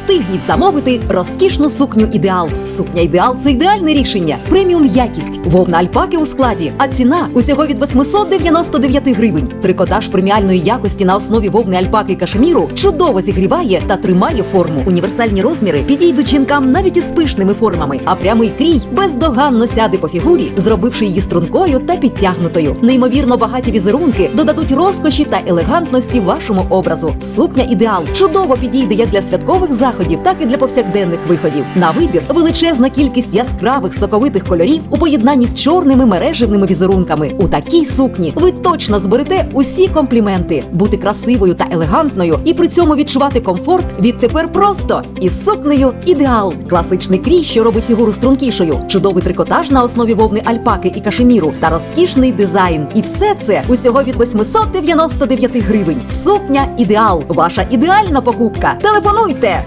Встигніть замовити розкішну сукню ідеал. Сукня ідеал це ідеальне рішення. Преміум якість, вовна альпаки у складі, а ціна усього від 899 гривень. Трикотаж преміальної якості на основі вовни альпаки кашеміру чудово зігріває та тримає форму. Універсальні розміри підійдуть жінкам навіть із пишними формами, а прямий крій бездоганно сяде по фігурі, зробивши її стрункою та підтягнутою. Неймовірно багаті візерунки додадуть розкоші та елегантності вашому образу. Сукня ідеал чудово підійде як для святкових заходів, так і для повсякденних виходів. На вибір величезна кількість яскравих соковитих кольорів у поєднанні з чорними мережевними візерунками. У такій сукні ви точно зберете усі компліменти. Бути красивою та елегантною і при цьому відчувати комфорт відтепер просто із сукнею ідеал. Класичний крій, що робить фігуру стрункішою, чудовий трикотаж на основі вовни альпаки і кашеміру та розкішний дизайн. І все це усього від 899 гривень. Сукня ідеал. Ваша ідеальна покупка. Телефонуйте!